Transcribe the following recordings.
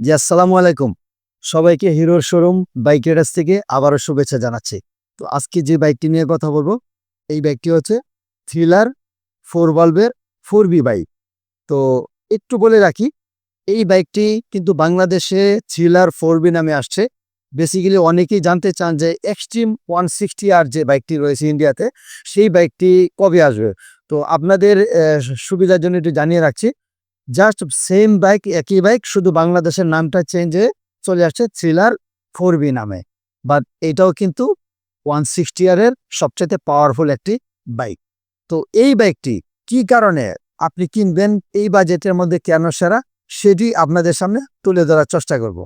জি, আসসালামু আলাইকুম। সবাইকে হিরোর শোরুম, বাইক রাইডার্স থেকে আবারও শুভেচ্ছা জানাচ্ছি। তো আজকে যে বাইকটি নিয়ে কথা বলব, এই বাইকটি হচ্ছে থ্রিলার, ফোর বাল্বের, ফোর বি বাইক। তো একটু বলে রাখি, এই বাইকটি কিন্তু বাংলাদেশে থ্রিলার, ফোর বি নামে আসছে। বেসিক্যালি অনেকেই জানতে চান যে এক্সট্রিম ওয়ান সিক্সটি আর যে বাইকটি রয়েছে ইন্ডিয়াতে, সেই বাইকটি কবে আসবে? তো আপনাদের সুবিধার জন্য একটু জানিয়ে রাখছি জাস্ট সেম বাইক, একই বাইক, শুধু বাংলাদেশের নামটা চেঞ্জ হয়ে চলে আসছে থ্রিলার ফোর বি নামে। বাট এটাও কিন্তু ওয়ান সিক্সটি এর সবচেয়ে পাওয়ারফুল একটি বাইক। তো এই বাইকটি কি কারণে আপনি কিনবেন, এই বাজেটের মধ্যে কেন সেরা, সেটি আপনাদের সামনে তুলে ধরার চেষ্টা করব।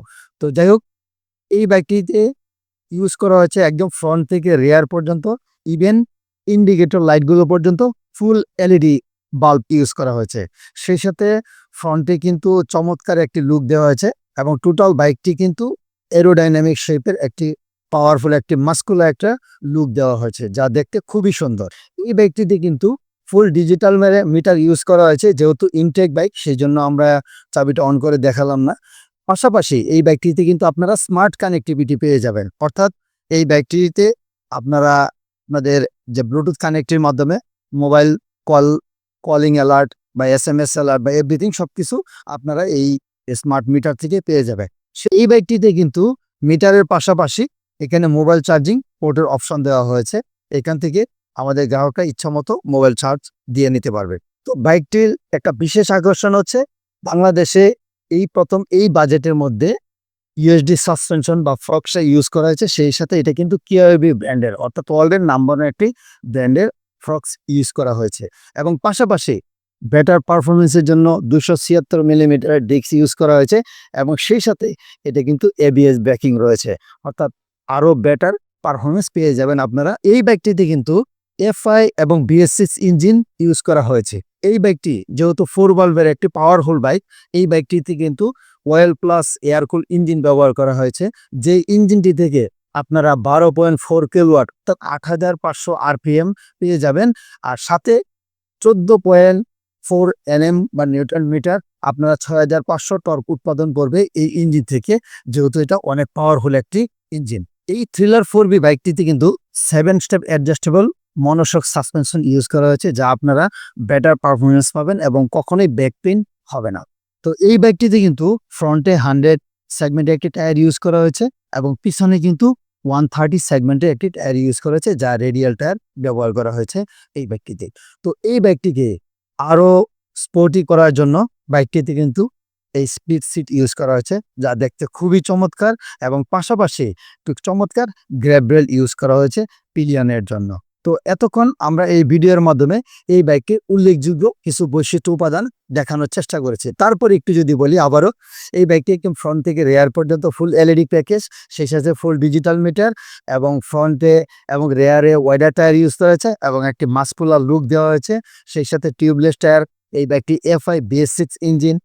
তো যাই হোক, এই বাইকটিতে ইউজ করা হয়েছে একদম ফ্রন্ট থেকে রেয়ার পর্যন্ত ইভেন ইন্ডিকেটর লাইটগুলো পর্যন্ত ফুল এলইডি বাল্ব ইউজ করা হয়েছে। সেই সাথে ফ্রন্টে কিন্তু চমৎকার একটি লুক দেওয়া হয়েছে এবং টোটাল বাইকটি কিন্তু এরোডাইনামিক শেপের একটি পাওয়ারফুল একটি মাস্কুলার একটা লুক দেওয়া হয়েছে, যা দেখতে খুবই সুন্দর। এই বাইকটিতে কিন্তু ফুল ডিজিটাল মেরে মিটার ইউজ করা হয়েছে, যেহেতু ইনটেক বাইক সেই জন্য আমরা চাবিটা অন করে দেখালাম না। পাশাপাশি এই বাইকটিতে কিন্তু আপনারা স্মার্ট কানেক্টিভিটি পেয়ে যাবেন। অর্থাৎ এই বাইকটিতে আপনারা আপনাদের যে ব্লুটুথ কানেক্টের মাধ্যমে মোবাইল কল কলিং অ্যালার্ট বা এস এম এস অ্যালার্ট বা এভরিথিং সব কিছু আপনারা এই স্মার্ট মিটার থেকে পেয়ে যাবেন। সে এই বাইকটিতে কিন্তু মিটারের পাশাপাশি এখানে মোবাইল চার্জিং পোর্টের অপশন দেওয়া হয়েছে। এখান থেকে আমাদের গ্রাহকরা ইচ্ছা মতো মোবাইল চার্জ দিয়ে নিতে পারবে। তো বাইকটির একটা বিশেষ আকর্ষণ হচ্ছে বাংলাদেশে এই প্রথম এই বাজেটের মধ্যে ইউএসডি সাসপেনশন বা ফ্রক্সে ইউজ করা হয়েছে। সেই সাথে এটা কিন্তু কিউবি ব্র্যান্ডের অর্থাৎ ওয়ার্ল্ডের নাম্বার একটি ব্র্যান্ডের ফ্রক্স ইউজ করা হয়েছে। এবং পাশাপাশি বেটার পারফরমেন্সের জন্য দুশো ছিয়াত্তর মিলিমিটারের ডিস্ক ইউজ করা হয়েছে এবং সেই সাথে এটা কিন্তু এবিএস ব্যাকিং রয়েছে। অর্থাৎ আরও বেটার পারফরমেন্স পেয়ে যাবেন আপনারা। এই ব্যাগটিতে কিন্তু এফআই এবং বিএস ইঞ্জিন ইউজ করা হয়েছে। এই বাইকটি যেহেতু ফোর বাল্বের একটি পাওয়ারফুল বাইক, এই বাইকটিতে কিন্তু ওয়েল প্লাস এয়ারকুল ইঞ্জিন ব্যবহার করা হয়েছে। যে ইঞ্জিনটি থেকে আপনারা বারো পয়েন্ট ফোর কিলোয়াট অর্থাৎ আট হাজার পাঁচশো আরপিএম পেয়ে যাবেন। আর সাথে চোদ্দ পয়েন্ট ফোর এনএম বা নিউটন মিটার আপনারা ছয় হাজার পাঁচশো টর্ক উৎপাদন করবে এই ইঞ্জিন থেকে, যেহেতু এটা অনেক পাওয়ারফুল একটি ইঞ্জিন। এই থ্রিলার ফোর বি বাইকটিতে কিন্তু seven step adjustable monoshock suspension use করা হয়েছে, যা আপনারা বেটার পারফরমেন্স পাবেন এবং কখনোই ব্যাক পেন হবে না। তো এই বাইকটিতে কিন্তু ফ্রন্টে হান্ড্রেড সেগমেন্টে একটি টায়ার ইউজ করা হয়েছে এবং পিছনে কিন্তু ওয়ান থার্টি সেগমেন্টের একটি টায়ার ইউজ করেছে, যা রেডিয়াল টায়ার ব্যবহার করা হয়েছে এই বাইকটিতে তো এই বাইকটিকে আরও স্পোর্টি করার জন্য বাইকটিতে কিন্তু এই স্পিড সিট ইউজ করা হয়েছে, যা দেখতে খুবই চমৎকার এবং পাশাপাশি একটু চমৎকার গ্র্যাব্রেল ইউজ করা হয়েছে পিলিয়নের জন্য। তো এতক্ষণ আমরা এই ভিডিওর মাধ্যমে এই বাইককে উল্লেখযোগ্য কিছু বৈশিষ্ট্য উপাদান দেখানোর চেষ্টা করেছি। তারপর একটু যদি বলি আবারও, এই বাইকটি একদম ফ্রন্ট থেকে রেয়ার পর্যন্ত ফুল এলইডি প্যাকেজ সেই সাথে ফুল ডিজিটাল মিটার এবং ফ্রন্টে এবং রেয়ারে ওয়াইডার টায়ার ইউজ করা হয়েছে এবং একটি মাসপুলার লুক দেওয়া হয়েছে। সেই সাথে টিউবলেস টায়ার এই বাইকটি এফআই বিএস সিক্স ইঞ্জিন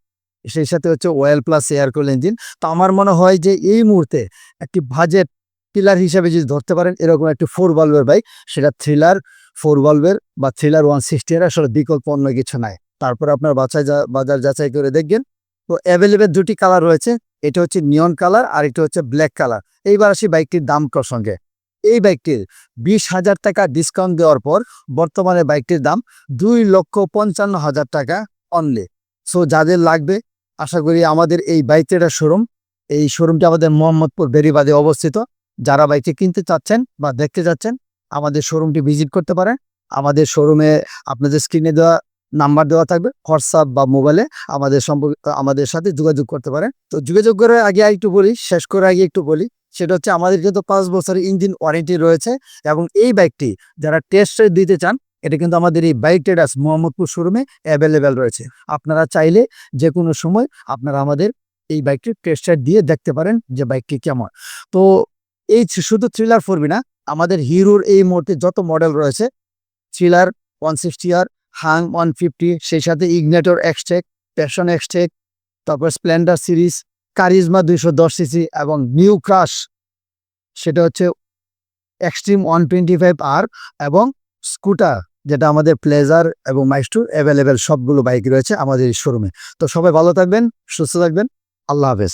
সেই সাথে হচ্ছে ওয়েল প্লাস এয়ারকুল ইঞ্জিন তো আমার মনে হয় যে এই মুহূর্তে একটি বাজেট পিলার হিসাবে যদি ধরতে পারেন, এরকম একটি ফোর বাল্বের বাইক সেটা থ্রিলার ফোর বাল্বের বা থ্রিলার ওয়ান সিক্সটি এর আসলে বিকল্প অন্য কিছু নাই। তারপর আপনার বাছাই বাজার যাচাই করে দেখবেন। তো অ্যাভেলেবেল দুটি কালার রয়েছে, এটা হচ্ছে নিয়ন কালার আর এটা হচ্ছে ব্ল্যাক কালার এইবার আসি বাইকটির দাম প্রসঙ্গে। এই বাইকটির বিশ হাজার টাকা ডিসকাউন্ট দেওয়ার পর বর্তমানে বাইকটির দাম দুই লক্ষ পঞ্চান্ন হাজার টাকা অনলি সো যাদের লাগবে, আশা করি আমাদের এই বাইক ট্রেডার শোরুম এই শোরুমটি আমাদের মোহাম্মদপুর বেরিবাদে অবস্থিত। যারা বাইকটি কিনতে চাচ্ছেন বা দেখতে চাচ্ছেন আমাদের শোরুমটি ভিজিট করতে পারেন। আমাদের শোরুমে আপনাদের স্ক্রিনে দেওয়া নাম্বার দেওয়া থাকবে হোয়াটসঅ্যাপ বা মোবাইলে আমাদের সম্পর্ক, আমাদের সাথে যোগাযোগ করতে পারেন। তো যোগাযোগ করার আগে একটু বলি, শেষ করার আগে একটু বলি, সেটা হচ্ছে আমাদের কিন্তু পাঁচ বছরের ইঞ্জিন ওয়ারেন্টি রয়েছে এবং এই বাইকটি যারা টেস্ট দিতে চান, এটা কিন্তু আমাদের এই বাইক ট্রেডার্স মোহাম্মদপুর শোরুমে অ্যাভেলেবেল রয়েছে। আপনারা চাইলে যে কোনো সময় আপনারা আমাদের এই বাইকটি টেস্ট দিয়ে দেখতে পারেন যে বাইকটি কেমন। তো এই শুধু থ্রিলার ফোরবি না, আমাদের হিরোর এই মুহূর্তে যত মডেল রয়েছে থ্রিলার ওয়ান সিক্সটি আর হাং ওয়ান ফিফটি সেই সাথে ইগনেটর এক্সটেক প্যাশন এক্সটেক তারপর স্প্লেন্ডার সিরিজ কারিজমা দুইশো দশ সিসি এবং নিউ ক্রাশ সেটা হচ্ছে extreme one twenty five R এবং স্কুটার যেটা আমাদের প্লেজার এবং মাইস্টু অ্যাভেলেবেল সবগুলো বাইক রয়েছে আমাদের শোরুমে তো সবাই ভালো থাকবেন, সুস্থ থাকবেন, আল্লাহ হাফেজ।